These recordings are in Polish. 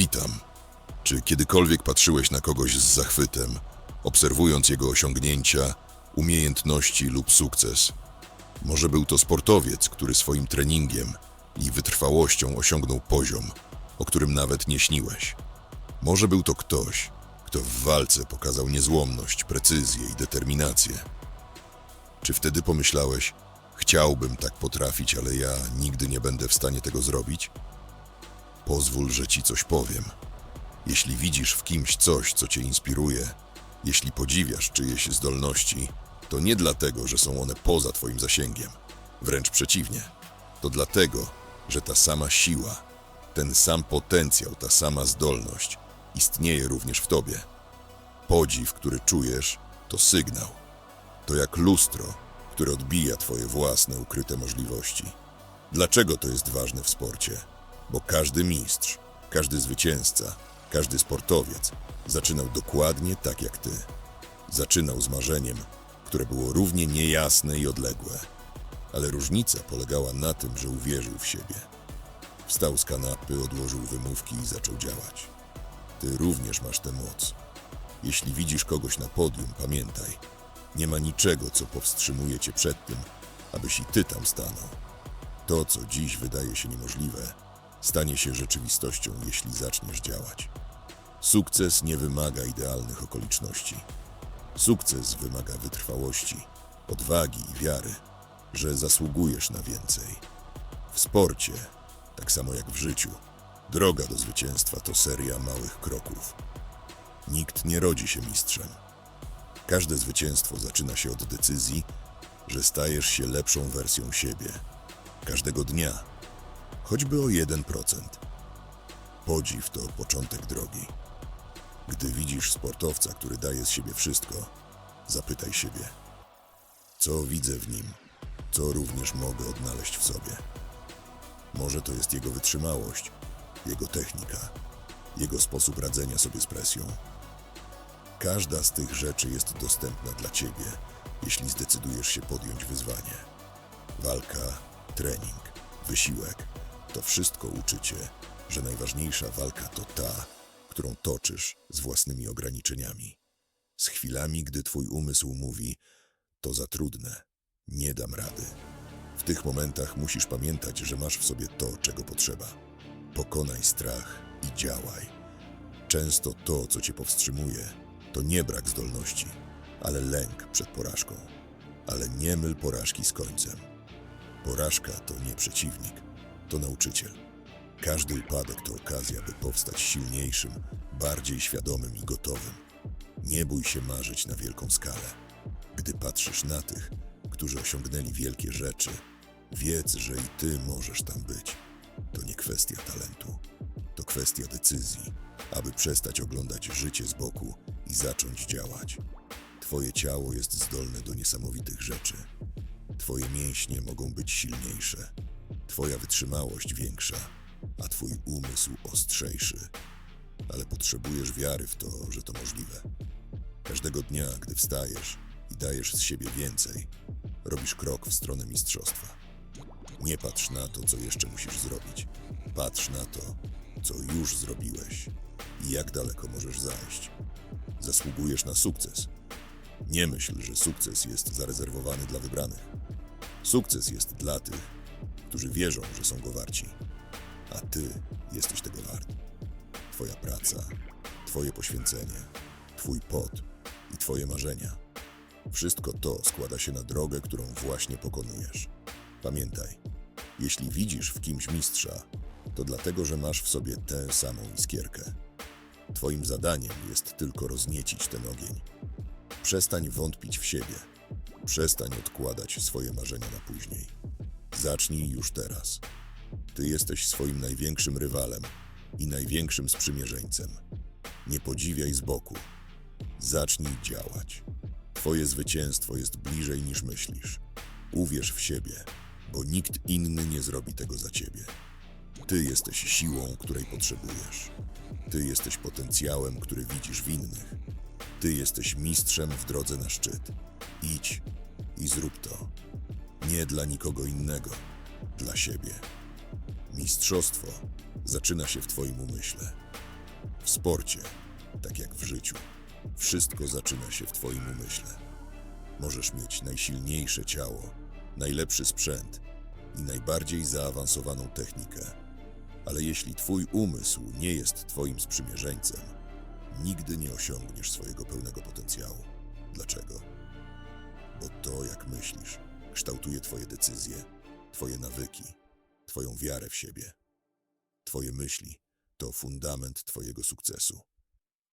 Witam. Czy kiedykolwiek patrzyłeś na kogoś z zachwytem, obserwując jego osiągnięcia, umiejętności lub sukces? Może był to sportowiec, który swoim treningiem i wytrwałością osiągnął poziom, o którym nawet nie śniłeś. Może był to ktoś, kto w walce pokazał niezłomność, precyzję i determinację. Czy wtedy pomyślałeś, chciałbym tak potrafić, ale ja nigdy nie będę w stanie tego zrobić? Pozwól, że ci coś powiem. Jeśli widzisz w kimś coś, co cię inspiruje, jeśli podziwiasz czyjeś zdolności, to nie dlatego, że są one poza twoim zasięgiem. Wręcz przeciwnie. To dlatego, że ta sama siła, ten sam potencjał, ta sama zdolność istnieje również w tobie. Podziw, który czujesz, to sygnał. To jak lustro, które odbija twoje własne ukryte możliwości. Dlaczego to jest ważne w sporcie? Bo każdy mistrz, każdy zwycięzca, każdy sportowiec zaczynał dokładnie tak jak ty. Zaczynał z marzeniem, które było równie niejasne i odległe. Ale różnica polegała na tym, że uwierzył w siebie. Wstał z kanapy, odłożył wymówki i zaczął działać. Ty również masz tę moc. Jeśli widzisz kogoś na podium, pamiętaj, nie ma niczego, co powstrzymuje cię przed tym, abyś i ty tam stanął. To, co dziś wydaje się niemożliwe, stanie się rzeczywistością, jeśli zaczniesz działać. Sukces nie wymaga idealnych okoliczności. Sukces wymaga wytrwałości, odwagi i wiary, że zasługujesz na więcej. W sporcie, tak samo jak w życiu, droga do zwycięstwa to seria małych kroków. Nikt nie rodzi się mistrzem. Każde zwycięstwo zaczyna się od decyzji, że stajesz się lepszą wersją siebie. Każdego dnia, choćby o 1%. Podziw to początek drogi. Gdy widzisz sportowca, który daje z siebie wszystko, zapytaj siebie, co widzę w nim, co również mogę odnaleźć w sobie. Może to jest jego wytrzymałość, jego technika, jego sposób radzenia sobie z presją. Każda z tych rzeczy jest dostępna dla ciebie, jeśli zdecydujesz się podjąć wyzwanie. Walka, trening, wysiłek to wszystko uczy cię, że najważniejsza walka to ta, którą toczysz z własnymi ograniczeniami. Z chwilami, gdy twój umysł mówi: To za trudne, nie dam rady. W tych momentach musisz pamiętać, że masz w sobie to, czego potrzeba. Pokonaj strach i działaj. Często to, co cię powstrzymuje, to nie brak zdolności, ale lęk przed porażką. Ale nie myl porażki z końcem. Porażka to nie przeciwnik, to nauczyciel. Każdy upadek to okazja, by powstać silniejszym, bardziej świadomym i gotowym. Nie bój się marzyć na wielką skalę. Gdy patrzysz na tych, którzy osiągnęli wielkie rzeczy, wiedz, że i ty możesz tam być. To nie kwestia talentu, to kwestia decyzji, aby przestać oglądać życie z boku i zacząć działać. Twoje ciało jest zdolne do niesamowitych rzeczy. Twoje mięśnie mogą być silniejsze, Twoja wytrzymałość większa, a Twój umysł ostrzejszy. Ale potrzebujesz wiary w to, że to możliwe. Każdego dnia, gdy wstajesz i dajesz z siebie więcej, robisz krok w stronę mistrzostwa. Nie patrz na to, co jeszcze musisz zrobić. Patrz na to, co już zrobiłeś i jak daleko możesz zajść. Zasługujesz na sukces. Nie myśl, że sukces jest zarezerwowany dla wybranych. Sukces jest dla tych, którzy wierzą, że są go warci. A ty jesteś tego wart. Twoja praca, Twoje poświęcenie, Twój pot i Twoje marzenia. Wszystko to składa się na drogę, którą właśnie pokonujesz. Pamiętaj, jeśli widzisz w kimś mistrza, to dlatego, że masz w sobie tę samą iskierkę. Twoim zadaniem jest tylko rozniecić ten ogień. Przestań wątpić w siebie. Przestań odkładać swoje marzenia na później. Zacznij już teraz. Ty jesteś swoim największym rywalem i największym sprzymierzeńcem. Nie podziwiaj z boku. Zacznij działać. Twoje zwycięstwo jest bliżej niż myślisz. Uwierz w siebie, bo nikt inny nie zrobi tego za ciebie. Ty jesteś siłą, której potrzebujesz. Ty jesteś potencjałem, który widzisz w innych. Ty jesteś mistrzem w drodze na szczyt. Idź i zrób to. Nie dla nikogo innego, dla siebie. Mistrzostwo zaczyna się w Twoim umyśle. W sporcie, tak jak w życiu, wszystko zaczyna się w Twoim umyśle. Możesz mieć najsilniejsze ciało, najlepszy sprzęt i najbardziej zaawansowaną technikę, ale jeśli Twój umysł nie jest Twoim sprzymierzeńcem, nigdy nie osiągniesz swojego pełnego potencjału. Dlaczego? Bo to, jak myślisz, kształtuje Twoje decyzje, Twoje nawyki, Twoją wiarę w siebie. Twoje myśli to fundament Twojego sukcesu.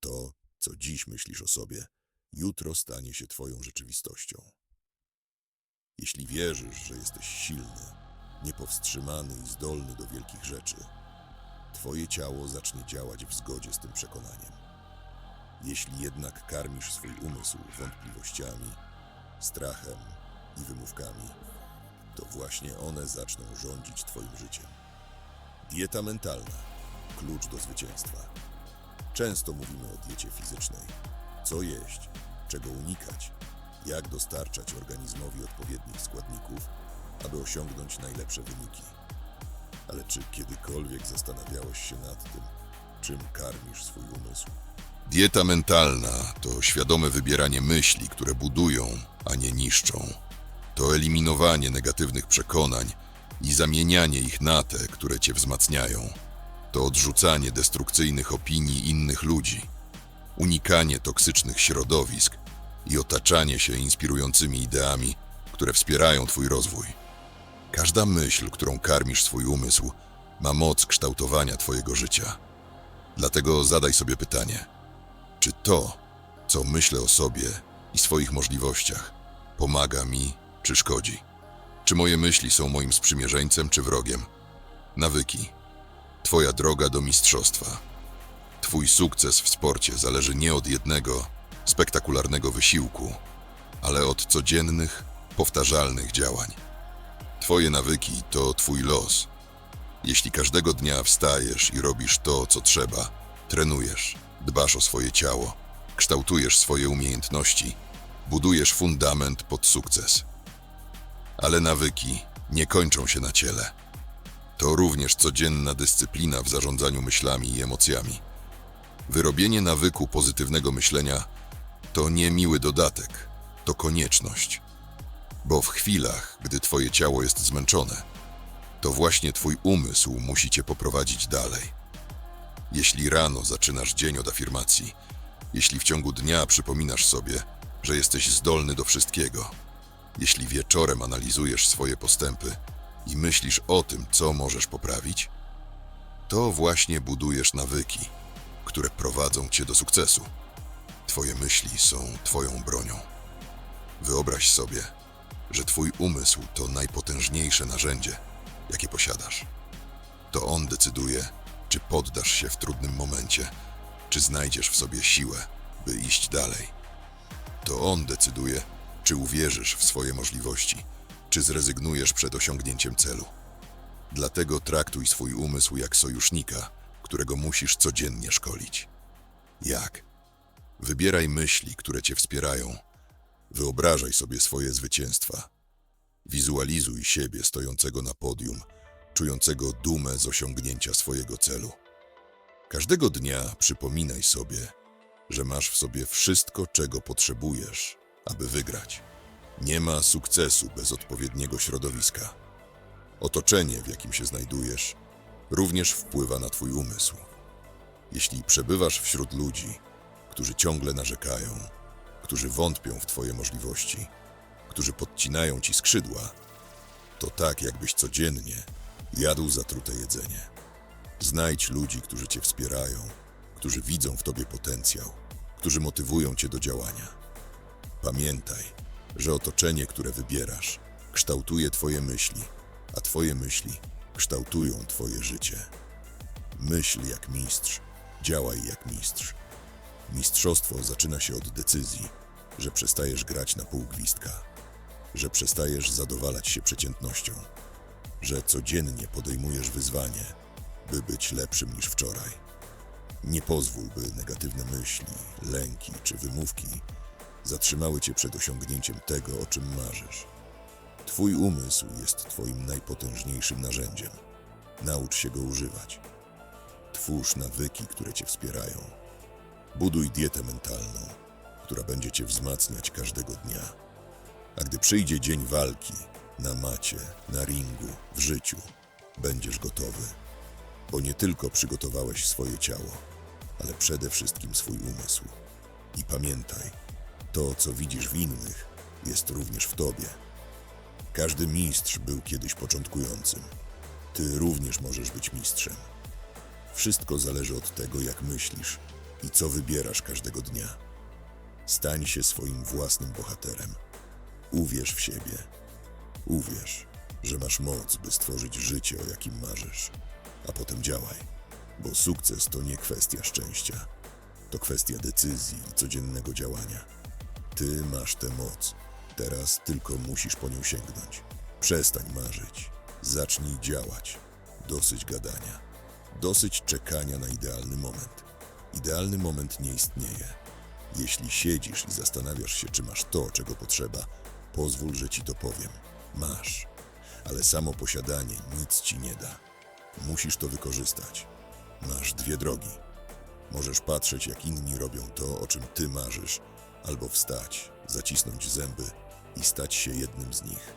To, co dziś myślisz o sobie, jutro stanie się Twoją rzeczywistością. Jeśli wierzysz, że jesteś silny, niepowstrzymany i zdolny do wielkich rzeczy, Twoje ciało zacznie działać w zgodzie z tym przekonaniem. Jeśli jednak karmisz swój umysł wątpliwościami, strachem i wymówkami, to właśnie one zaczną rządzić Twoim życiem. Dieta mentalna klucz do zwycięstwa. Często mówimy o diecie fizycznej. Co jeść, czego unikać, jak dostarczać organizmowi odpowiednich składników, aby osiągnąć najlepsze wyniki. Ale czy kiedykolwiek zastanawiałeś się nad tym, czym karmisz swój umysł? Dieta mentalna to świadome wybieranie myśli, które budują, a nie niszczą. To eliminowanie negatywnych przekonań i zamienianie ich na te, które cię wzmacniają. To odrzucanie destrukcyjnych opinii innych ludzi, unikanie toksycznych środowisk i otaczanie się inspirującymi ideami, które wspierają Twój rozwój. Każda myśl, którą karmisz swój umysł, ma moc kształtowania Twojego życia. Dlatego zadaj sobie pytanie: czy to, co myślę o sobie i swoich możliwościach, pomaga mi czy szkodzi? Czy moje myśli są moim sprzymierzeńcem czy wrogiem? Nawyki. Twoja droga do mistrzostwa. Twój sukces w sporcie zależy nie od jednego spektakularnego wysiłku, ale od codziennych, powtarzalnych działań. Twoje nawyki to Twój los. Jeśli każdego dnia wstajesz i robisz to, co trzeba, trenujesz, dbasz o swoje ciało, kształtujesz swoje umiejętności, budujesz fundament pod sukces. Ale nawyki nie kończą się na ciele. To również codzienna dyscyplina w zarządzaniu myślami i emocjami. Wyrobienie nawyku pozytywnego myślenia to nie miły dodatek, to konieczność. Bo w chwilach, gdy twoje ciało jest zmęczone, to właśnie twój umysł musi cię poprowadzić dalej. Jeśli rano zaczynasz dzień od afirmacji, jeśli w ciągu dnia przypominasz sobie, że jesteś zdolny do wszystkiego, jeśli wieczorem analizujesz swoje postępy i myślisz o tym, co możesz poprawić, to właśnie budujesz nawyki, które prowadzą cię do sukcesu. Twoje myśli są Twoją bronią. Wyobraź sobie, że Twój umysł to najpotężniejsze narzędzie, jakie posiadasz. To on decyduje, czy poddasz się w trudnym momencie, czy znajdziesz w sobie siłę, by iść dalej. To on decyduje, czy uwierzysz w swoje możliwości, czy zrezygnujesz przed osiągnięciem celu. Dlatego traktuj swój umysł jak sojusznika, którego musisz codziennie szkolić. Jak? Wybieraj myśli, które cię wspierają. Wyobrażaj sobie swoje zwycięstwa. Wizualizuj siebie stojącego na podium, czującego dumę z osiągnięcia swojego celu. Każdego dnia przypominaj sobie, że masz w sobie wszystko, czego potrzebujesz, aby wygrać. Nie ma sukcesu bez odpowiedniego środowiska. Otoczenie, w jakim się znajdujesz, również wpływa na Twój umysł. Jeśli przebywasz wśród ludzi, którzy ciągle narzekają, którzy wątpią w Twoje możliwości, którzy podcinają Ci skrzydła, to tak, jakbyś codziennie jadł zatrute jedzenie. Znajdź ludzi, którzy Cię wspierają, którzy widzą w Tobie potencjał, którzy motywują Cię do działania. Pamiętaj, że otoczenie, które wybierasz, kształtuje Twoje myśli, a Twoje myśli kształtują Twoje życie. Myśl jak mistrz, działaj jak mistrz. Mistrzostwo zaczyna się od decyzji, że przestajesz grać na pół gwizdka, że przestajesz zadowalać się przeciętnością, że codziennie podejmujesz wyzwanie, by być lepszym niż wczoraj. Nie pozwól, by negatywne myśli, lęki czy wymówki zatrzymały cię przed osiągnięciem tego, o czym marzysz. Twój umysł jest Twoim najpotężniejszym narzędziem. Naucz się go używać. Twórz nawyki, które cię wspierają. Buduj dietę mentalną, która będzie cię wzmacniać każdego dnia. A gdy przyjdzie dzień walki, na macie, na ringu, w życiu, będziesz gotowy. Bo nie tylko przygotowałeś swoje ciało, ale przede wszystkim swój umysł. I pamiętaj, to, co widzisz w innych, jest również w tobie. Każdy mistrz był kiedyś początkującym. Ty również możesz być mistrzem. Wszystko zależy od tego, jak myślisz i co wybierasz każdego dnia. Stań się swoim własnym bohaterem. Uwierz w siebie. Uwierz, że masz moc, by stworzyć życie, o jakim marzysz. A potem działaj, bo sukces to nie kwestia szczęścia. To kwestia decyzji i codziennego działania. Ty masz tę moc. Teraz tylko musisz po nią sięgnąć. Przestań marzyć. Zacznij działać. Dosyć gadania. Dosyć czekania na idealny moment. Idealny moment nie istnieje. Jeśli siedzisz i zastanawiasz się, czy masz to, czego potrzeba, pozwól, że ci to powiem. Masz. Ale samo posiadanie nic ci nie da. Musisz to wykorzystać. Masz dwie drogi. Możesz patrzeć, jak inni robią to, o czym ty marzysz, albo wstać, zacisnąć zęby i stać się jednym z nich.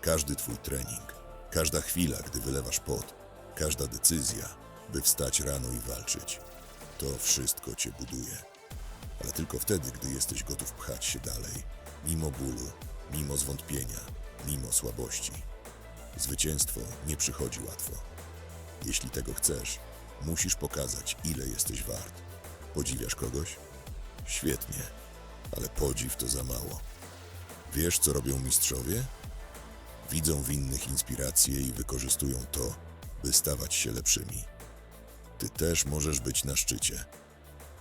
Każdy twój trening, każda chwila, gdy wylewasz pot, każda decyzja, by wstać rano i walczyć, to wszystko cię buduje. Ale tylko wtedy, gdy jesteś gotów pchać się dalej, mimo bólu, mimo zwątpienia, mimo słabości. Zwycięstwo nie przychodzi łatwo. Jeśli tego chcesz, musisz pokazać, ile jesteś wart. Podziwiasz kogoś? Świetnie, ale podziw to za mało. Wiesz, co robią mistrzowie? Widzą w innych inspiracje i wykorzystują to, by stawać się lepszymi. Ty też możesz być na szczycie,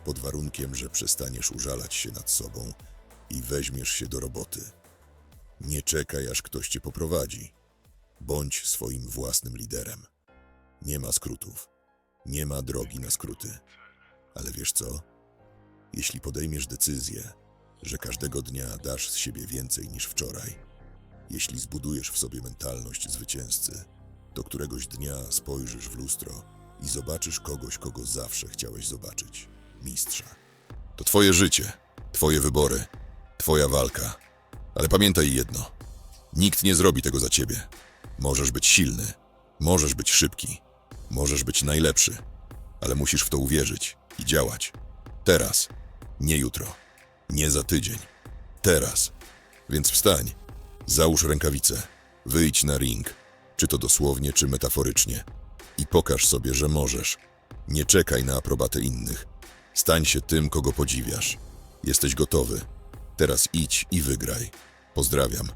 pod warunkiem, że przestaniesz użalać się nad sobą i weźmiesz się do roboty. Nie czekaj, aż ktoś cię poprowadzi. Bądź swoim własnym liderem. Nie ma skrótów. Nie ma drogi na skróty. Ale wiesz co? Jeśli podejmiesz decyzję, że każdego dnia dasz z siebie więcej niż wczoraj, jeśli zbudujesz w sobie mentalność zwycięzcy, to któregoś dnia spojrzysz w lustro i zobaczysz kogoś, kogo zawsze chciałeś zobaczyć mistrza. To twoje życie, twoje wybory, twoja walka. Ale pamiętaj jedno: nikt nie zrobi tego za ciebie. Możesz być silny, możesz być szybki, możesz być najlepszy, ale musisz w to uwierzyć i działać. Teraz, nie jutro, nie za tydzień. Teraz. Więc wstań, załóż rękawice, wyjdź na ring, czy to dosłownie, czy metaforycznie, i pokaż sobie, że możesz. Nie czekaj na aprobatę innych. Stań się tym, kogo podziwiasz. Jesteś gotowy. Teraz idź i wygraj. Pozdrawiam.